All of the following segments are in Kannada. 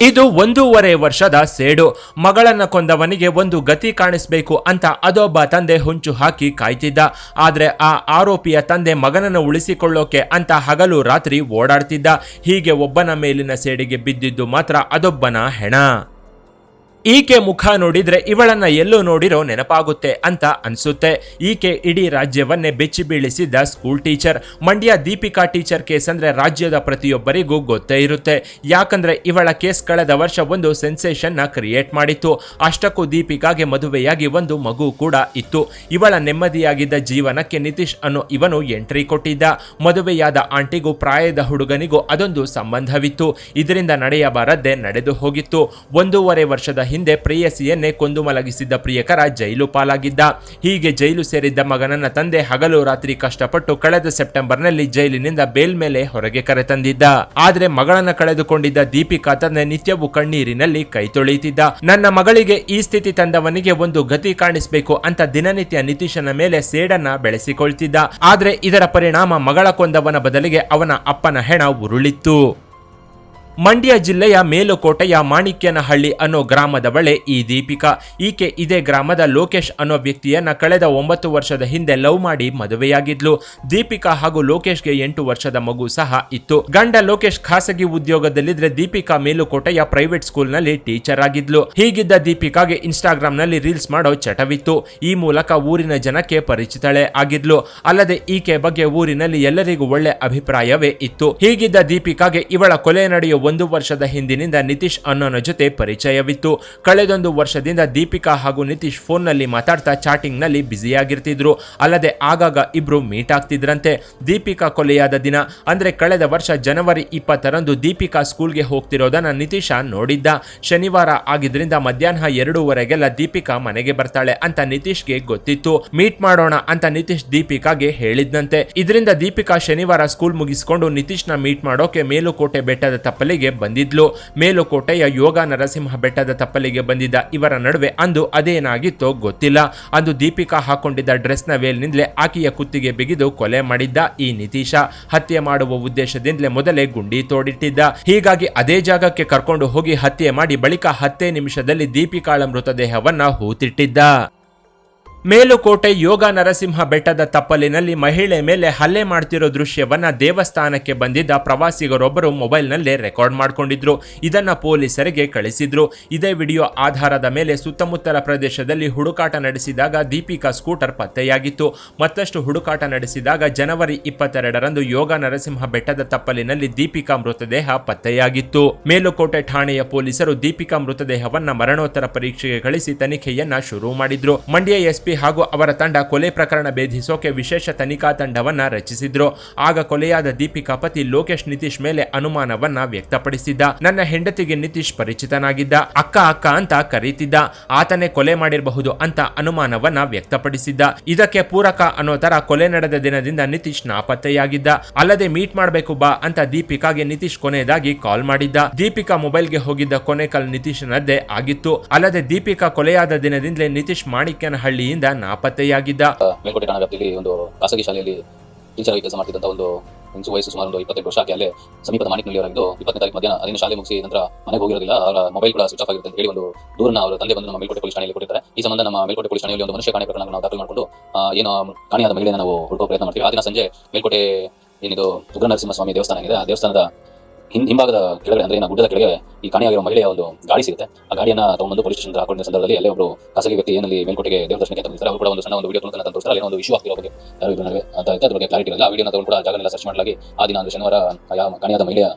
ಇದು ಒಂದೂವರೆ ವರ್ಷದ ಸೇಡು. ಮಗಳನ್ನ ಕೊಂದವನಿಗೆ ಒಂದು ಗತಿ ಕಾಣಿಸಬೇಕು ಅಂತ ಅದೊಬ್ಬ ತಂದೆ ಹೊಂಚು ಹಾಕಿ ಕಾಯ್ತಿದ್ದ. ಆದ್ರೆ ಆ ಆರೋಪಿಯ ತಂದೆ ಮಗನನ್ನು ಉಳಿಸಿಕೊಳ್ಳೋಕೆ ಅಂತ ಹಗಲು ರಾತ್ರಿ ಓಡಾಡ್ತಿದ್ದ. ಹೀಗೆ ಒಬ್ಬನ ಮೇಲಿನ ಸೇಡಿಗೆ ಬಿದ್ದಿದ್ದು ಮಾತ್ರ ಅದೊಬ್ಬನ ಹೆಣ. ಈಕೆ ಮುಖ ನೋಡಿದ್ರೆ ಇವಳನ್ನ ಎಲ್ಲೂ ನೋಡಿರೋ ನೆನಪಾಗುತ್ತೆ ಅಂತ ಅನ್ಸುತ್ತೆ. ಈಕೆ ಇಡೀ ರಾಜ್ಯವನ್ನೇ ಬೆಚ್ಚಿ ಬೀಳಿಸಿದ್ದ school teacher Mandya Deepika teacher case ಅಂದ್ರೆ ರಾಜ್ಯದ ಪ್ರತಿಯೊಬ್ಬರಿಗೂ ಗೊತ್ತೇ ಇರುತ್ತೆ. ಯಾಕಂದ್ರೆ ಇವಳ ಕೇಸ್ ಕಳೆದ ವರ್ಷ ಒಂದು ನ ಕ್ರಿಯೇಟ್ ಮಾಡಿತ್ತು. ಅಷ್ಟಕ್ಕೂ ದೀಪಿಕಾಗೆ ಮದುವೆಯಾಗಿ ಒಂದು ಮಗು ಕೂಡ ಇತ್ತು. ಇವಳ ನೆಮ್ಮದಿಯಾಗಿದ್ದ ಜೀವನಕ್ಕೆ ನಿತೀಶ್ ಅನ್ನೋ ಇವನು ಎಂಟ್ರಿ ಕೊಟ್ಟಿದ್ದ. ಮದುವೆಯಾದ ಆಂಟಿಗೂ ಪ್ರಾಯದ ಹುಡುಗನಿಗೂ ಅದೊಂದು ಸಂಬಂಧವಿತ್ತು. ಇದರಿಂದ ನಡೆಯಬಾರದ್ದೇ ನಡೆದು ಹೋಗಿತ್ತು. ಒಂದೂವರೆ ವರ್ಷದ ಪ್ರೇಯಸಿಯನ್ನೇ ಕೊಂದು ಮಲಗಿಸಿದ್ದ ಪ್ರಿಯಕರ ಜೈಲು ಪಾಲಾಗಿದ್ದ. ಹೀಗೆ ಜೈಲು ಸೇರಿದ್ದ ಮಗನನ್ನ ತಂದೆ ಹಗಲು ರಾತ್ರಿ ಕಷ್ಟಪಟ್ಟು ಕಳೆದ ಸೆಪ್ಟೆಂಬರ್ನಲ್ಲಿ ಜೈಲಿನಿಂದ ಬೇಲ್ ಮೇಲೆ ಹೊರಗೆ ಕರೆತಂದಿದ್ದ ಆದ್ರೆ ಮಗಳನ್ನ ಕಳೆದುಕೊಂಡಿದ್ದ ದೀಪಿಕಾ ತಂದೆ ನಿತ್ಯವೂ ಕಣ್ಣೀರಿನಲ್ಲಿ ಕೈ ತೊಳೆಯುತ್ತಿದ್ದ. ನನ್ನ ಮಗಳಿಗೆ ಈ ಸ್ಥಿತಿ ತಂದವನಿಗೆ ಒಂದು ಗತಿ ಕಾಣಿಸಬೇಕು ಅಂತ ದಿನನಿತ್ಯ ನಿತೀಶನ ಮೇಲೆ ಸೇಡನ್ನ ಬೆಳೆಸಿಕೊಳ್ತಿದ್ದ. ಆದ್ರೆ ಇದರ ಪರಿಣಾಮ ಮಗಳ ಕೊಂದವನ ಬದಲಿಗೆ ಅವನ ಅಪ್ಪನ ಹೆಣ ಉರುಳಿತ್ತು. ಮಂಡ್ಯ ಜಿಲ್ಲೆಯ ಮೇಲುಕೋಟೆಯ ಮಾಣಿಕ್ಯನಹಳ್ಳಿ ಅನ್ನೋ ಗ್ರಾಮದ ಬಳೆ ಈ ದೀಪಿಕಾ, ಈಕೆ ಇದೇ ಗ್ರಾಮದ ಲೋಕೇಶ್ ಅನ್ನೋ ವ್ಯಕ್ತಿಯನ್ನ ಕಳೆದ ಒಂಬತ್ತು ವರ್ಷದ ಹಿಂದೆ ಲವ್ ಮಾಡಿ ಮದುವೆಯಾಗಿದ್ಲು. ದೀಪಿಕಾ ಹಾಗೂ ಲೋಕೇಶ್ಗೆ ಎಂಟು ವರ್ಷದ ಮಗು ಸಹ ಇತ್ತು. ಗಂಡ ಲೋಕೇಶ್ ಖಾಸಗಿ ಉದ್ಯೋಗದಲ್ಲಿದ್ರೆ ದೀಪಿಕಾ ಮೇಲುಕೋಟೆಯ ಪ್ರೈವೇಟ್ ಸ್ಕೂಲ್ನಲ್ಲಿ ಟೀಚರ್ ಆಗಿದ್ಲು. ಹೀಗಿದ್ದ ದೀಪಿಕಾಗೆ ಇನ್ಸ್ಟಾಗ್ರಾಂನಲ್ಲಿ ರೀಲ್ಸ್ ಮಾಡೋ ಚಟವಿತ್ತು. ಈ ಮೂಲಕ ಊರಿನ ಜನಕ್ಕೆ ಪರಿಚಿತಳೆ ಆಗಿದ್ಲು. ಅಲ್ಲದೆ ಈಕೆ ಬಗ್ಗೆ ಊರಿನಲ್ಲಿ ಎಲ್ಲರಿಗೂ ಒಳ್ಳೆ ಅಭಿಪ್ರಾಯವೇ ಇತ್ತು. ಹೀಗಿದ್ದ ದೀಪಿಕಾಗೆ ಇವಳ ಕೊಲೆ ನಡೆಯುವ ಒಂದು ವರ್ಷದ ಹಿಂದಿನಿಂದ ನಿತೀಶ್ ಅನ್ನೋನ ಜೊತೆ ಪರಿಚಯವಿತ್ತು. ಕಳೆದೊಂದು ವರ್ಷದಿಂದ ದೀಪಿಕಾ ಹಾಗೂ ನಿತೀಶ್ ಫೋನ್ನಲ್ಲಿ ಮಾತಾಡ್ತಾ ಚಾಟಿಂಗ್ನಲ್ಲಿ ಬ್ಯುಸಿಯಾಗಿರ್ತಿದ್ರು. ಅಲ್ಲದೆ ಆಗಾಗ ಇಬ್ರು ಮೀಟ್ ಆಗ್ತಿದ್ರಂತೆ. ದೀಪಿಕಾ ಕೊಲೆಯಾದ ದಿನ, ಅಂದ್ರೆ ಕಳೆದ ವರ್ಷ ಜನವರಿ ಇಪ್ಪತ್ತರಂದು ದೀಪಿಕಾ ಸ್ಕೂಲ್ಗೆ ಹೋಗ್ತಿರೋದನ್ನ ನಿತೀಶ ನೋಡಿದ್ದ. ಶನಿವಾರ ಆಗಿದ್ರಿಂದ ಮಧ್ಯಾಹ್ನ ಎರಡೂವರೆಗೆಲ್ಲ ದೀಪಿಕಾ ಮನೆಗೆ ಬರ್ತಾಳೆ ಅಂತ ನಿತೀಶ್ಗೆ ಗೊತ್ತಿತ್ತು. ಮೀಟ್ ಮಾಡೋಣ ಅಂತ ನಿತೀಶ್ ದೀಪಿಕಾಗೆ ಹೇಳಿದ್ನಂತೆ. ಇದರಿಂದ ದೀಪಿಕಾ ಶನಿವಾರ ಸ್ಕೂಲ್ ಮುಗಿಸ್ಕೊಂಡು ನಿತೀಶ್ನ ಮೀಟ್ ಮಾಡೋಕೆ ಮೇಲುಕೋಟೆ ಬೆಟ್ಟದ ತಪ್ಪಲಿಗೆ ಬಂದಿದ್ಲು. ಮೇಲುಕೋಟೆಯ ಯೋಗ ನರಸಿಂಹ ಬೆಟ್ಟದ ತಪ್ಪಲಿಗೆ ಬಂದಿದ್ದ ಇವರ ನಡುವೆ ಅಂದು ಅದೇನಾಗಿತ್ತೋ ಗೊತ್ತಿಲ್ಲ. ಅಂದು ದೀಪಿಕಾ ಹಾಕೊಂಡಿದ್ದ ಡ್ರೆಸ್ನ ವೇಲ್ನಿಂದಲೇ ಆಕೆಯ ಕುತ್ತಿಗೆ ಬಿಗಿದು ಕೊಲೆ ಮಾಡಿದ್ದ ಈ ನಿತೀಶ. ಹತ್ಯೆ ಮಾಡುವ ಉದ್ದೇಶದಿಂದಲೇ ಮೊದಲೇ ಗುಂಡಿ ತೋಡಿಟ್ಟಿದ್ದ. ಹೀಗಾಗಿ ಅದೇ ಜಾಗಕ್ಕೆ ಕರ್ಕೊಂಡು ಹೋಗಿ ಹತ್ಯೆ ಮಾಡಿ ಬಳಿಕ ಹತ್ತೇ ನಿಮಿಷದಲ್ಲಿ ದೀಪಿಕಾಳ ಮೃತದೇಹವನ್ನ ಹೂತಿಟ್ಟಿದ್ದ. ಮೇಲುಕೋಟೆ ಯೋಗ ನರಸಿಂಹ ಬೆಟ್ಟದ ತಪ್ಪಲಿನಲ್ಲಿ ಮಹಿಳೆ ಮೇಲೆ ಹಲ್ಲೆ ಮಾಡ್ತಿರೋ ದೃಶ್ಯವನ್ನ ದೇವಸ್ಥಾನಕ್ಕೆ ಬಂದಿದ್ದ ಪ್ರವಾಸಿಗರೊಬ್ಬರು ಮೊಬೈಲ್ನಲ್ಲೇ ರೆಕಾರ್ಡ್ ಮಾಡಿಕೊಂಡಿದ್ರು. ಇದನ್ನ ಪೊಲೀಸರಿಗೆ ಕಳಿಸಿದ್ರು. ಇದೇ ವಿಡಿಯೋ ಆಧಾರದ ಮೇಲೆ ಸುತ್ತಮುತ್ತಲ ಪ್ರದೇಶದಲ್ಲಿ ಹುಡುಕಾಟ ನಡೆಸಿದಾಗ ದೀಪಿಕಾ ಸ್ಕೂಟರ್ ಪತ್ತೆಯಾಗಿತ್ತು. ಮತ್ತಷ್ಟು ಹುಡುಕಾಟ ನಡೆಸಿದಾಗ ಜನವರಿ ಇಪ್ಪತ್ತೆರಡರಂದು ಯೋಗ ನರಸಿಂಹ ಬೆಟ್ಟದ ತಪ್ಪಲಿನಲ್ಲಿ ದೀಪಿಕಾ ಮೃತದೇಹ ಪತ್ತೆಯಾಗಿತ್ತು. ಮೇಲುಕೋಟೆ ಠಾಣೆಯ ಪೊಲೀಸರು ದೀಪಿಕಾ ಮೃತದೇಹವನ್ನ ಮರಣೋತ್ತರ ಪರೀಕ್ಷೆಗೆ ಕಳಿಸಿ ತನಿಖೆಯನ್ನ ಶುರು ಮಾಡಿದ್ರು. ಮಂಡ್ಯ ಎಸ್ಪಿ ಹಾಗೂ ಅವರ ತಂಡ ಕೊಲೆ ಪ್ರಕರಣ ಭೇದಿಸೋಕೆ ವಿಶೇಷ ತನಿಖಾ ತಂಡವನ್ನ ರಚಿಸಿದ್ರು. ಆಗ ಕೊಲೆಯಾದ ದೀಪಿಕಾ ಪತಿ ಲೋಕೇಶ್ ನಿತೀಶ್ ಮೇಲೆ ಅನುಮಾನವನ್ನ ವ್ಯಕ್ತಪಡಿಸಿದ್ದ. ನನ್ನ ಹೆಂಡತಿಗೆ ನಿತೀಶ್ ಪರಿಚಿತನಾಗಿದ್ದ. ಅಕ್ಕ ಅಕ್ಕ ಅಂತ ಕರೀತಿದ್ದ. ಆತನೇ ಕೊಲೆ ಮಾಡಿರಬಹುದು ಅಂತ ಅನುಮಾನವನ್ನ ವ್ಯಕ್ತಪಡಿಸಿದ್ದ. ಇದಕ್ಕೆ ಪೂರಕ ಅನ್ನೋ ತರ ಕೊಲೆ ನಡೆದ ದಿನದಿಂದ ನಿತೀಶ್ ನಾಪತ್ತೆಯಾಗಿದ್ದ. ಅಲ್ಲದೆ ಮೀಟ್ ಮಾಡಬೇಕು ಬಾ ಅಂತ ದೀಪಿಕಾಗೆ ನಿತೀಶ್ ಕೊನೆಯದಾಗಿ ಕಾಲ್ ಮಾಡಿದ್ದ. ದೀಪಿಕಾ ಮೊಬೈಲ್ಗೆ ಹೋಗಿದ್ದ ಕೊನೆ ನಿತೀಶ್ ನಿತೀಶ್ನದ್ದೇ ಆಗಿತ್ತು. ಅಲ್ಲದೆ ದೀಪಿಕಾ ಕೊಲೆಯಾದ ದಿನದಿಂದಲೇ ನಿತೀಶ್ ಮಾಣಿಕ್ಯನಹಳ್ಳಿಯಿಂದ ನಾಪತ್ತೆಯಾಗಿದ್ದ. ಮೇಲ್ಕೋಟೆ ಠಾಣಾ ವ್ಯಾಪ್ತಿಯಲ್ಲಿ ಒಂದು ಖಾಸಗಿ ಶಾಲೆಯಲ್ಲಿ ಟೀಚರ್ ಆಗಿ ಕೆಲಸ ಮಾಡ್ತಿದ್ದಂತ ಒಂದು ಹೆಂಚು ವಯಸ್ಸು ಸುಮಾರು ಒಂದು ಇಪ್ಪತ್ತೆಂಟು ವರ್ಷ ಅಲ್ಲೇ ಸಮೀಪದ ಮಾಣಿಕ್ನಲ್ಲಿ ಅವರಾಗಿದ್ದು ಇಪ್ಪತ್ತನೇ ತಾರೀಕು ಮಧ್ಯಾಹ್ನ ಅಲ್ಲಿನ ಶಾಲೆ ಮುಗಿಸಿ ನಂತರ ಮನೆಗೆ ಹೋಗಿರೋದಿಲ್ಲ. ಅವರ ಮೊಬೈಲ್ ಕೂಡ ಸ್ವಿಚ್ ಆಫ್ ಆಗಿರುತ್ತೆ ಅಂತ ಹೇಳಿ ಒಂದು ದೂರನ್ನ ಅವರ ತಂದೆ ಬಂದು ನಮ್ಮ ಮೇಲ್ಕೋಟೆ ಪೊಲೀಸ್ ಠಾಣೆಯಲ್ಲಿ ಕೊಟ್ಟಿದ್ದಾರೆ ಈ ಸಂಬಂಧ ನಮ್ಮ ಮೇಲ್ಕೋಟೆ ಪೊಲೀಸ್ ಠಾಣೆಯಲ್ಲಿ ಒಂದು ಮನುಷ್ಯ ಕಾಣೆ ಪ್ರಕರಣ ನಾವು ದಾಖಲು ಮಾಡಿಕೊಂಡು ಏನು ಕಾಣೆಯಾದ ಮಹಿಳೆಯನ್ನು ನಾವು ಹುಡುಕೋ ಪ್ರಯತ್ನ ಮಾಡ್ತೀವಿ. ಆ ದಿನ ಸಂಜೆ ಮೇಲ್ಕೋಟೆ ಏನಿದು ಉಗ್ರ ಸ್ವಾಮಿ ದೇವಸ್ಥಾನ ಇದೆ ಆ ದೇವಸ್ಥಾನದ ಹಿಂ ಹಿಂಭಾಗದ ಕೆಳಗಡೆ ಅಂದ್ರೆ ಗುಡ್ಡದ ಕೆಳಗೆ ಈ ಕಾಣೆಯಾಗಿರುವ ಮಹಿಳೆಯ ಒಂದು ಗಾಡಿ ಸಿಗುತ್ತೆ. ಆ ಗಾಡಿಯನ್ನ ತಗೊಂಡು ಪೊಲೀಸ್ ಸ್ಟೇಷನ್ ಹಾಕೊಂಡ ಸಂದರ್ಭದಲ್ಲಿ ಅಲ್ಲೇ ಒಬ್ಬರು ಖಾಸಗಿ ವ್ಯಕ್ತಿ ಏನಲ್ಲಿ ಮೇಲ್ಕೋಟೆಗೆ ದೇವದರ್ಶನಕ್ಕೆ ಬಂದಿರ್ತಾರೆ ಅವರು ಕೂಡ ಒಂದು ಸಣ್ಣ ಒಂದು ವಿಡಿಯೋ ತಂದು ತೋರಿಸ್ತಾರೆ. ಅಲ್ಲಿ ಒಂದು ಇಶ್ಯೂ ಆಗ್ತಿರೋ ಬಗ್ಗೆ ಯಾರು ಇದ್ರ ನಡುವೆ. ಅಂತ ಇತ್ತು ಬಗ್ಗೆ ಕ್ಲಾರಿಟಿ ಇಲ್ಲ ಆ ವಿಡಿಯೋನ ತಗೊಂಡು ಕೂಡ ಜಾಗನೆಲ್ಲ ಸರ್ಚ್ ಮಾಡಲಾಗಿ ಆ ದಿನ ಒಂದು ಶನಿವಾರ ಕಾಣೆಯಾದ ಮಹಿಳೆಯ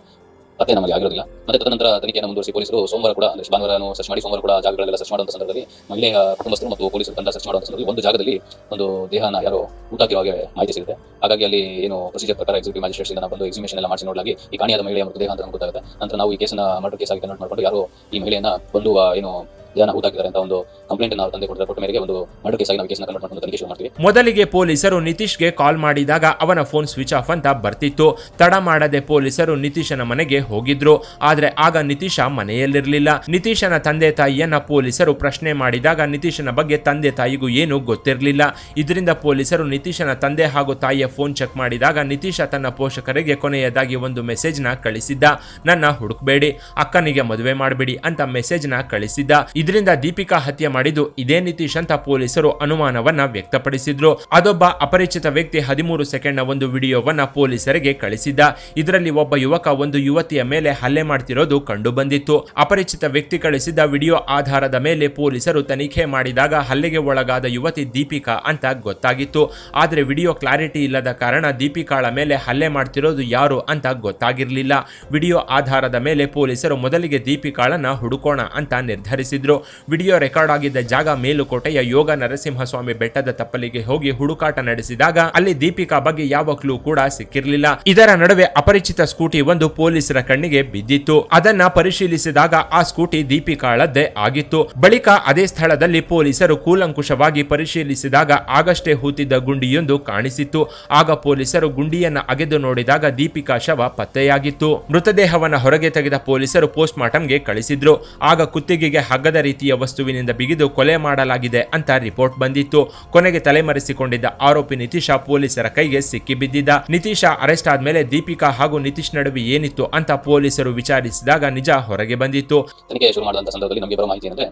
ಪತ್ತೆ ನಮಗೆ ಆಗಿರೋದಿಲ್ಲ. ಮತ್ತೆ ತದನಂತರ ತನಿಖೆಯನ್ನು ಮುಂದುವರಿಸಿ ಪೊಲೀಸರು ಸೋಮವಾರ ಕೂಡ, ಅಂದ್ರೆ ಭಾನುವಾರ ಸರ್ಚ್ ಮಾಡಿ ಸೋಮವಾರ ಕೂಡ ಜಾಗಗಳೆಲ್ಲ ಸರ್ಚ್ ಮಾಡುವಂತ ಸಂದರ್ಭದಲ್ಲಿ ಮಹಿಳೆಯ ಕುಟುಂಬಸ್ಥರು ಮತ್ತು ಪೊಲೀಸರು ತಂಡ ಸರ್ಚ್ ಮಾಡುವಂತ ಸಂದರ್ಭದಲ್ಲಿ ಒಂದು ಜಾಗದಲ್ಲಿ ಒಂದು ದೇಹನ ಯಾರೋ ಊಟ ಹಾಗೆ ಮಾಹಿತಿ ಸಿಗುತ್ತೆ. ಹಾಗಾಗಿ ಅಲ್ಲಿ ಏನು ಪ್ರೊಸೀಜರ್ ಪ್ರಕಾರ ಎಕ್ಸಿಕ್ಯೂಟಿವ್ ಮ್ಯಾಜಿಸ್ಟ್ರೇಟ್ಸ್ ಇಂದ ಬಂದು ಎಕ್ಸಿಬಿಷನ್ ಎಲ್ಲ ಮಾಡಿಸಿ ನೋಡಲಾಗಿ ಈ ಕಾಣಿಯಾದ ಮಹಿಳೆಯ ಮೃತದೇಹ ಅಂತ ಗೊತ್ತಾಗುತ್ತೆ. ನಂತರ ನಾವು ಈ ಕೇಸನ್ನ ಮರ್ಡರ್ ಕೇಸ್ ಆಗಿ ಕನ್ವರ್ಟ್ ಮಾಡ್ಕೊಂಡು ಯಾರು ಈ ಮಹಿಳೆಯನ್ನ ಕೊಲ್ಲುವ ಏನು ದೇಹನ ಊತಾಕಿದ್ದಾರೆ ಅಂತ ಒಂದು ಕಂಪ್ಲೇಂಟ್ ತಂದೆ ಕೊಟ್ಟ ಒಂದು ಮರ್ಡರ್ ಕೇಸ್ ಆಗಿ ನಾವು ಮಾಡ್ಕೊಂಡು ಶುರು ಮಾಡ್ತೀವಿ. ಮೊದಲಿಗೆ ಪೊಲೀಸರು ನಿತೀಶ್ಗೆ ಕಾಲ್ ಮಾಡಿದಾಗ ಅವನ ಫೋನ್ ಸ್ವಿಚ್ ಆಫ್ ಅಂತ ಬರ್ತಿತ್ತು. ತಡ ಮಾಡದೆ ಪೊಲೀಸರು ನಿತೀಶನ ಮನೆಗೆ ಹೋಗಿದ್ರು. ಆದ್ರೆ ಆಗ ನಿತೀಶ ಮನೆಯಲ್ಲಿರಲಿಲ್ಲ. ನಿತೀಶನ ತಂದೆ ತಾಯಿಯನ್ನ ಪೊಲೀಸರು ಪ್ರಶ್ನೆ ಮಾಡಿದಾಗ ನಿತೀಶನ ಬಗ್ಗೆ ತಂದೆ ತಾಯಿಗೂ ಏನು ಗೊತ್ತಿರಲಿಲ್ಲ. ಇದರಿಂದ ಪೊಲೀಸರು ನಿತೀಶನ ತಂದೆ ಹಾಗೂ ತಾಯಿಯ ಫೋನ್ ಚೆಕ್ ಮಾಡಿದಾಗ ನಿತೀಶ ತನ್ನ ಪೋಷಕರಿಗೆ ಕೊನೆಯದಾಗಿ ಒಂದು ಮೆಸೇಜ್ನ ಕಳಿಸಿದ್ದ. ನನ್ನ ಹುಡುಕ್ಬೇಡಿ, ಅಕ್ಕನಿಗೆ ಮದುವೆ ಮಾಡಬೇಡಿ ಅಂತ ಮೆಸೇಜ್ನ ಕಳಿಸಿದ್ದ. ಇದರಿಂದ ದೀಪಿಕಾ ಹತ್ಯೆ ಮಾಡಿದ್ದು ಇದೇ ನಿತೀಶ್ ಅಂತ ಪೊಲೀಸರು ಅನುಮಾನವನ್ನ ವ್ಯಕ್ತಪಡಿಸಿದ್ರು. ಅದೊಬ್ಬ ಅಪರಿಚಿತ ವ್ಯಕ್ತಿ ಹದಿಮೂರು ಸೆಕೆಂಡ್ನ ಒಂದು ವಿಡಿಯೋವನ್ನ ಪೊಲೀಸರಿಗೆ ಕಳಿಸಿದ್ದ. ಇದರಲ್ಲಿ ಒಬ್ಬ ಯುವಕ ಒಂದು ಯುವತಿಯ ಮೇಲೆ ಹಲ್ಲೆ ಮಾಡ್ತಿರೋದು ಕಂಡು ಬಂದಿತ್ತು ಅಪರಿಚಿತ ವ್ಯಕ್ತಿ ಕಳಿಸಿದ ವಿಡಿಯೋ ಆಧಾರದ ಮೇಲೆ ಪೊಲೀಸರು ತನಿಖೆ ಮಾಡಿದಾಗ ಹಲ್ಲೆಗೆ ಒಳಗಾದ ಯುವತಿ ದೀಪಿಕಾ ಅಂತ ಗೊತ್ತಾಗಿತ್ತು. ಆದ್ರೆ ವಿಡಿಯೋ ಕ್ಲಾರಿಟಿ ಇಲ್ಲದ ಕಾರಣ ದೀಪಿಕಾಳ ಮೇಲೆ ಹಲ್ಲೆ ಮಾಡ್ತಿರೋದು ಯಾರು ಅಂತ ಗೊತ್ತಾಗಿರಲಿಲ್ಲ. ವಿಡಿಯೋ ಆಧಾರದ ಮೇಲೆ ಪೊಲೀಸರು ಮೊದಲಿಗೆ ದೀಪಿಕಾಳನ್ನ ಹುಡುಕೋಣ ಅಂತ ನಿರ್ಧರಿಸಿದ್ರು. ವಿಡಿಯೋ ರೆಕಾರ್ಡ್ ಆಗಿದ್ದ ಜಾಗ ಮೇಲುಕೋಟೆಯ ಯೋಗ ನರಸಿಂಹಸ್ವಾಮಿ ಬೆಟ್ಟದ ತಪ್ಪಲಿಗೆ ಹೋಗಿ ಹುಡುಕಾಟ ನಡೆಸಿದಾಗ ಅಲ್ಲಿ ದೀಪಿಕಾ ಬಗ್ಗೆ ಯಾವ ಕ್ಲೂ ಕೂಡ ಸಿಕ್ಕಿರಲಿಲ್ಲ. ಇದರ ನಡುವೆ ಅಪರಿಚಿತ ಸ್ಕೂಟಿ ಒಂದು ಪೊಲೀಸರ ಕಣ್ಣಿಗೆ ಬಿದ್ದಿತ್ತು. ಅದನ್ನ ಪರಿಶೀಲಿಸಿದಾಗ ಆ ಸ್ಕೂಟಿ ದೀಪಿಕಾಳದ್ದೇ ಆಗಿತ್ತು. ಬಳಿಕ ಅದೇ ಸ್ಥಳದಲ್ಲಿ ಪೊಲೀಸರು ಕೂಲಂಕುಷವಾಗಿ ಪರಿಶೀಲಿಸಿದಾಗ ಆಗಷ್ಟೇ ಹೂತಿದ್ದ ಗುಂಡಿಯೊಂದು ಕಾಣಿಸಿತ್ತು. ಆಗ ಪೊಲೀಸರು ಗುಂಡಿಯನ್ನ ಅಗೆದು ನೋಡಿದಾಗ ದೀಪಿಕಾ ಶವ ಪತ್ತೆಯಾಗಿತ್ತು. ಮೃತದೇಹವನ್ನ ಹೊರಗೆ ತೆಗೆದ ಪೊಲೀಸರು ಪೋಸ್ಟ್ ಮಾರ್ಟಂಗೆ ಕಳಿಸಿದ್ರು. ಆಗ ಕುತ್ತಿಗೆಗೆ ಹಗ್ಗದ ರೀತಿಯ ವಸ್ತುವಿನಿಂದ ಬಿಗಿದು ಕೊಲೆ ಮಾಡಲಾಗಿದೆ ಅಂತ ರಿಪೋರ್ಟ್ ಬಂದಿತ್ತು. ಕೊನೆಗೆ ತಲೆಮರೆಸಿಕೊಂಡಿದ್ದ ಆರೋಪಿ ನಿತೀಶ ಪೊಲೀಸರ ಕೈಗೆ ಸಿಕ್ಕಿ ಬಿದ್ದಿದ್ದ. ನಿತೀಶ ಅರೆಸ್ಟ್ ಆದ್ಮೇಲೆ ದೀಪಿಕಾ ಹಾಗೂ ನಿತೀಶ್ ನಡುವೆ ಏನಿತ್ತು ಅಂತ ಪೊಲೀಸರು ವಿಚಾರಿಸಿದಾಗ ನಿಜ ಹೊರಗೆ ಬಂದಿತ್ತು. ತನಿಖೆ ಶುರು ಮಾಡಿದಂತ ಸಂದರ್ಭದಲ್ಲಿ ನಮಗೆ ಬರೋ ಮಾಹಿತಿ ಏನಂದ್ರೆ,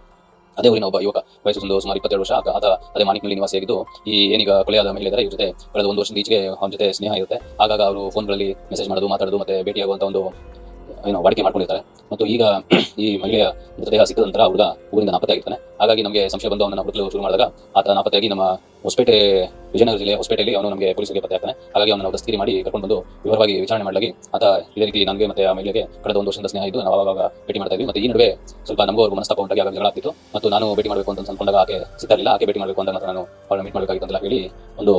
ಅದೇ ಊರಿನ ಒಬ್ಬ ಯುವಕ ವಯಸ್ಸು ಒಂದು ಸುಮಾರು ಇಪ್ಪತ್ತೆರಡು ವರ್ಷ, ಆತ ಅದೇ ಮಾಣಿಕ್ನಲ್ಲಿ ನಿವಾಸಿಯಾಗಿದ್ದು, ಈ ಏನೀಗ ಕೊಲೆಯಾದ ಮಹಿಳೆ ಇವ್ರ ಜೊತೆ ಕಳೆದ ಒಂದು ವರ್ಷದ ಈಚೆಗೆ ಅವನ ಜೊತೆ ಸ್ನೇಹ ಇರುತ್ತೆ. ಆಗಾಗ ಅವರು ಫೋನ್ಗಳಲ್ಲಿ ಮೆಸೇಜ್ ಮಾಡೋದು, ಮಾತಾಡೋದು ಮತ್ತೆ ಭೇಟಿಯಾಗುವಂತ ಒಂದು ಏನೋ ವಾಡಿಕೆ ಮಾಡ್ಕೊಂಡಿರ್ತಾರೆ. ಮತ್ತು ಈಗ ಈ ಮಹಿಳೆಯ ಮೃತದೇಹ ಸಿಕ್ಕಿದ ನಂತರ ಹುಡುಗ ಊರಿಂದ ನಾಪತ್ತೆಯಾಗಿರ್ತಾನೆ ಹಾಗಾಗಿ ನಮಗೆ ಸಂಶಯ ಬಂದು ಅವನನ್ನು ಹುಡುಕಲು ಶುರು ಮಾಡಿದಾಗ ಆತ ನಾಪತ್ತೆಯಾಗಿ ನಮ್ಮ ಹೊಸಪೇಟೆ, ವಿಜಯನಗರ ಜಿಲ್ಲೆ ಹೊಸಪೇಟೆಯಲ್ಲಿ ಅವನು ನಮಗೆ ಪೊಲೀಸರಿಗೆ ಪತ್ತೆ ಆಗ್ತಾನೆ. ಹಾಗಾಗಿ ಅವನನ್ನು ದಸ್ತಿರಿ ಮಾಡಿ ಕರ್ಕೊಂಡು ಬಂದು ವಿವರವಾಗಿ ವಿಚಾರಣೆ ಮಾಡಲಾಗಿ ಆತ ಇದೇ ರೀತಿ ನನಗೆ ಮತ್ತೆ ಆ ಮಹಿಳೆಗೆ ಕಳೆದ ಒಂದು ವರ್ಷದ ಸ್ನೇಹ ಇದ್ದು ನಾವು ಅವಾಗ ಭೇಟಿ ಮಾಡ್ತಾ ಇದ್ವಿ. ಮತ್ತೆ ಈ ನಡುವೆ ಸ್ವಲ್ಪ ನಮಗೂ ಮನಸ್ತಾಪ ಉಂಟಾಗಿ ಆಗ ಜಗಳ ಆಗ್ತಿತ್ತು. ಮತ್ತು ನಾನು ಭೇಟಿ ಮಾಡಬೇಕು ಅಂತ ಅನ್ಕೊಂಡಾಗ ಆಕೆ ಸಿಗ್ತಾರಿಲ್ಲ ಆಕೆ ಭೇಟಿ ಮಾಡಬೇಕು ಅಂತ ನಾನು ಅವಳನ್ನು ಮೀಟ್ ಮಾಡಬೇಕಾಗಿತ್ತು ಅಂತ ಹೇಳಿ ಒಂದು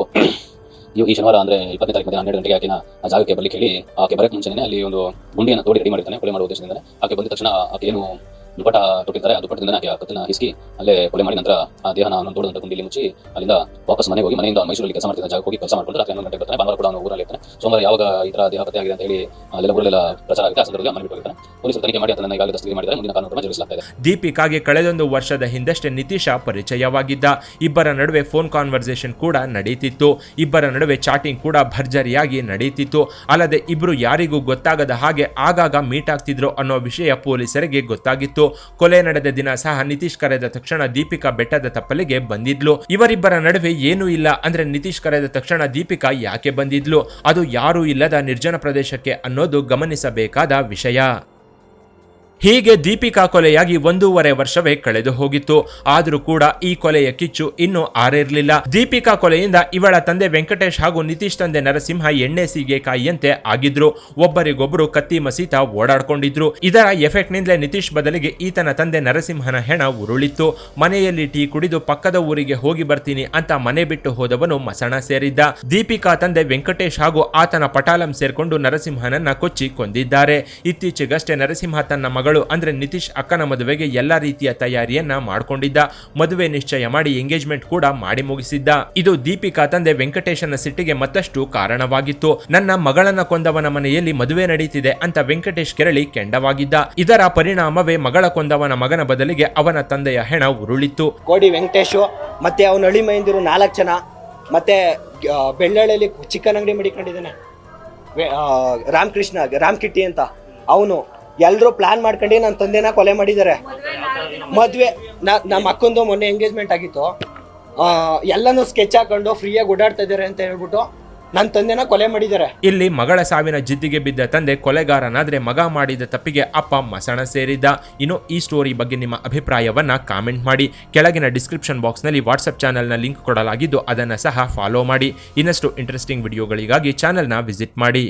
ಈ ಈ ಶನಿವಾರ ಅಂದ್ರೆ ಇಪ್ಪತ್ತನೇ ತಾರೀಕು ಹನ್ನೆರಡು ಗಂಟೆಗೆ ಆಕಿನ ಜಾಗಕ್ಕೆ ಬರ್ಲಿಕ್ಕೆ ಹೇಳಿ ಆಕೆ ಬರಕ್ಕೆ ಮುಂಚೆನೆ ಅಲ್ಲಿ ಒಂದು ಗುಂಡಿಯನ್ನು ತೋಡಿ ರೆಡಿ ಮಾಡಿರ್ತಾನೆ, ಕೊಲೆ ಮಾಡುವ ಉದ್ದೇಶದಿಂದ ಆಕೆ ಬಂದ ತಕ್ಷಣ ಆಕೆ ಏನು ದುಪಟ ತೊಟ್ಟಿರ್ತಾರೆ. ಆ ದುಪಟ್ಟದಿಂದ ಕತ್ತಿನ ಹಿಸ್ಕಿ ಅಲ್ಲೇ ಕೊಲೆ ಮಾಡಿ ನಂತರ ಆ ದೇಹನ ಅವನು ತೋಡದಂತ ಗುಂಡಿಲಿ ಮುಚ್ಚಿ ಅಲ್ಲಿಂದ ವಾಪಸ್ ಮನೆಗೆ ಹೋಗಿ ಮನೆಯಿಂದ ಮೈಸೂರಲ್ಲಿ ಕೆಲಸ ಮಾಡ್ತಿದ್ದ ಜಾಗ ಹೋಗಿ ಕೆಲಸ ಮಾಡ್ಕೊಂಡು ರಾತ್ರಿ ಹನ್ನೊಂದು ಗಂಟೆಗೆ ಬರ್ತಾನೆ. ಭಾನುವಾರ ಕೂಡ ಅವನು ಊರಲ್ಲಿ ಇರ್ತಾನೆ. ಸೋಮವಾರ ಯಾವಾಗ ಈ ತರ ದೇಹ ಪತ್ತೆ ಆಗಿದೆ ಅಂತ ಹೇಳಿ ಅಲ್ಲೆಲ್ಲ ಊರಲ್ಲೆಲ್ಲ ಪ್ರಚಾರ ಆಗುತ್ತೆ. ಆ ಸಂದರ್ಭದಲ್ಲಿ ಮನೆ ಬಿಟ್ಟು ಪೊಲೀಸರು ತನಿಖೆ ಮಾಡಿ ಅದನ್ನ ಈಗಾಗಲೇ ದಸ್ತಗಿರಿ ಮಾಡಿದ್ದಾರೆ. ಮುಂದಿನ ಕಾನೂನು ಕ್ರಮ ಜರುಗಿಸಲಾಗ್ತಾ ದೀಪಿಕಾಗೆ ಕಳೆದೊಂದು ವರ್ಷದ ಹಿಂದಷ್ಟೇ ನಿತೀಶ ಪರಿಚಯವಾಗಿದ್ದ. ಇಬ್ಬರ ನಡುವೆ ಫೋನ್ ಕಾನ್ವರ್ಸೇಷನ್ ಕೂಡ ನಡೀತಿತ್ತು. ಇಬ್ಬರ ನಡುವೆ ಚಾಟಿಂಗ್ ಕೂಡ ಭರ್ಜರಿಯಾಗಿ ನಡೀತಿತ್ತು. ಅಲ್ಲದೆ ಇಬ್ರು ಯಾರಿಗೂ ಗೊತ್ತಾಗದ ಹಾಗೆ ಆಗಾಗ ಮೀಟ್ ಆಗ್ತಿದ್ರು ಅನ್ನೋ ವಿಷಯ ಪೊಲೀಸರಿಗೆ ಗೊತ್ತಾಗಿತ್ತು. ಕೊಲೆ ನಡೆದ ದಿನ ಸಹ ನಿತೀಶ್ ಕರೆದ ತಕ್ಷಣ ದೀಪಿಕಾ ಬೆಟ್ಟದ ತಪ್ಪಲಿಗೆ ಬಂದಿದ್ಲು. ಇವರಿಬ್ಬರ ನಡುವೆ ಏನೂ ಇಲ್ಲ ಅಂದ್ರೆ ನಿತೀಶ್ ಕರೆದ ತಕ್ಷಣ ದೀಪಿಕಾ ಯಾಕೆ ಬಂದಿದ್ಲು? ಅದು ಯಾರೂ ಇಲ್ಲದ ನಿರ್ಜನ ಪ್ರದೇಶಕ್ಕೆ ಅನ್ನೋದು ಗಮನಿಸಬೇಕಾದ ವಿಷಯ. ಹೀಗೆ ದೀಪಿಕಾ ಕೊಲೆಯಾಗಿ ಒಂದೂವರೆ ವರ್ಷವೇ ಕಳೆದು ಹೋಗಿತ್ತು. ಆದರೂ ಕೂಡ ಈ ಕೊಲೆಯ ಕಿಚ್ಚು ಇನ್ನೂ ಆರಿರಲಿಲ್ಲ. ದೀಪಿಕಾ ಕೊಲೆಯಿಂದ ಇವಳ ತಂದೆ ವೆಂಕಟೇಶ್ ಹಾಗೂ ನಿತೀಶ್ ತಂದೆ ನರಸಿಂಹ ಎಣ್ಣೆ ಸೀಗೆಕಾಯಿಯಂತೆ ಆಗಿದ್ರು. ಒಬ್ಬರಿಗೊಬ್ಬರು ಕತ್ತಿ ಮಸೀತ ಓಡಾಡ್ಕೊಂಡಿದ್ರು. ಇದರ ಎಫೆಕ್ಟ್ ನಿಂದಲೇ ನಿತೀಶ್ ಬದಲಿಗೆ ಈತನ ತಂದೆ ನರಸಿಂಹನ ಹೆಣ ಉರುಳಿತ್ತು. ಮನೆಯಲ್ಲಿ ಟೀ ಕುಡಿದು ಪಕ್ಕದ ಊರಿಗೆ ಹೋಗಿ ಬರ್ತೀನಿ ಅಂತ ಮನೆ ಬಿಟ್ಟು ಹೋದವನು ಮಸಣ ಸೇರಿದ್ದ. ದೀಪಿಕಾ ತಂದೆ ವೆಂಕಟೇಶ್ ಹಾಗೂ ಆತನ ಪಟಾಲಂ ಸೇರ್ಕೊಂಡು ನರಸಿಂಹನನ್ನ ಕೊಚ್ಚಿ ಕೊಂದಿದ್ದಾರೆ. ಇತ್ತೀಚೆಗಷ್ಟೇ ನರಸಿಂಹ ತನ್ನ ಮಗಳು ಅಂದ್ರೆ ನಿತೀಶ್ ಅಕ್ಕನ ಮದುವೆಗೆ ಎಲ್ಲ ರೀತಿಯ ತಯಾರಿಯನ್ನ ಮಾಡಿಕೊಂಡಿದ್ದ. ಮದುವೆ ನಿಶ್ಚಯ ಮಾಡಿ ಎಂಗೇಜ್ಮೆಂಟ್ ಕೂಡ ಮಾಡಿ ಮುಗಿಸಿದ್ದ. ಇದು ದೀಪಿಕಾ ತಂದೆ ವೆಂಕಟೇಶನ ಸಿಟ್ಟಿಗೆ ಮತ್ತಷ್ಟು ಕಾರಣವಾಗಿತ್ತು. ನನ್ನ ಮಗಳನ್ನ ಕೊಂದವನ ಮನೆಯಲ್ಲಿ ಮದುವೆ ನಡೀತಿದೆ ಅಂತ ವೆಂಕಟೇಶ್ ಕೆರಳಿ ಕೆಂಡವಾಗಿದ್ದ. ಇದರ ಪರಿಣಾಮವೇ ಮಗಳ ಕೊಂದವನ ಮಗನ ಬದಲಿಗೆ ಅವನ ತಂದೆಯ ಹೆಣ ಉರುಳಿತ್ತು. ಕೋಡಿ ವೆಂಕಟೇಶ್, ಮತ್ತೆ ಅವನ ಹಳಿ ಮೈಂದಿರು ನಾಲ್ಕು ಜನ, ಮತ್ತೆ ಬೆಳ್ಳಳ್ಳಿಯಲ್ಲಿ ಚಿಕನ್ ಅಂಗಡಿ ಮಡಿಕೊಂಡಿದ್ದಾನೆ ರಾಮಕೃಷ್ಣ, ರಾಮ್ ಕಿಟ್ಟಿ ಅಂತ ಅವನು. ಎಲ್ಲರೂ ಪ್ಲಾನ್ ಮಾಡ್ಕೊಂಡು ನನ್ನ ತಂದೆನ ಕೊಲೆ ಮಾಡಿದ್ದಾರೆ ಮದುವೆ ನಮ್ಮ ಅಕ್ಕಂದು ಮೊನ್ನೆ ಎಂಗೇಜ್ಮೆಂಟ್ ಆಗಿತ್ತು. ಎಲ್ಲನೂ ಸ್ಕೆಚ್ ಹಾಕೊಂಡು ಫ್ರೀಯಾಗಿ ಓಡಾಡ್ತಾ ಇದ್ದಾರೆ ಅಂತ ಹೇಳ್ಬಿಟ್ಟು ನನ್ನ ತಂದೆನ ಕೊಲೆ ಮಾಡಿದ್ದಾರೆ ಇಲ್ಲಿ ಮಗಳ ಸಾವಿನ ಜಿದ್ದಿಗೆ ಬಿದ್ದ ತಂದೆ ಕೊಲೆಗಾರನಾದ್ರೆ ಮಗ ಮಾಡಿದ ತಪ್ಪಿಗೆ ಅಪ್ಪ ಮಸಣ ಸೇರಿದ್ದ. ಇನ್ನು ಈ ಸ್ಟೋರಿ ಬಗ್ಗೆ ನಿಮ್ಮ ಅಭಿಪ್ರಾಯವನ್ನ ಕಾಮೆಂಟ್ ಮಾಡಿ. ಕೆಳಗಿನ ಡಿಸ್ಕ್ರಿಪ್ಷನ್ ಬಾಕ್ಸ್ನಲ್ಲಿ ವಾಟ್ಸಪ್ ಚಾನಲ್ನ ಲಿಂಕ್ ಕೊಡಲಾಗಿದ್ದು ಅದನ್ನು ಸಹ ಫಾಲೋ ಮಾಡಿ. ಇನ್ನಷ್ಟು ಇಂಟ್ರೆಸ್ಟಿಂಗ್ ವಿಡಿಯೋಗಳಿಗಾಗಿ ಚಾನಲ್ನ ವಿಸಿಟ್ ಮಾಡಿ.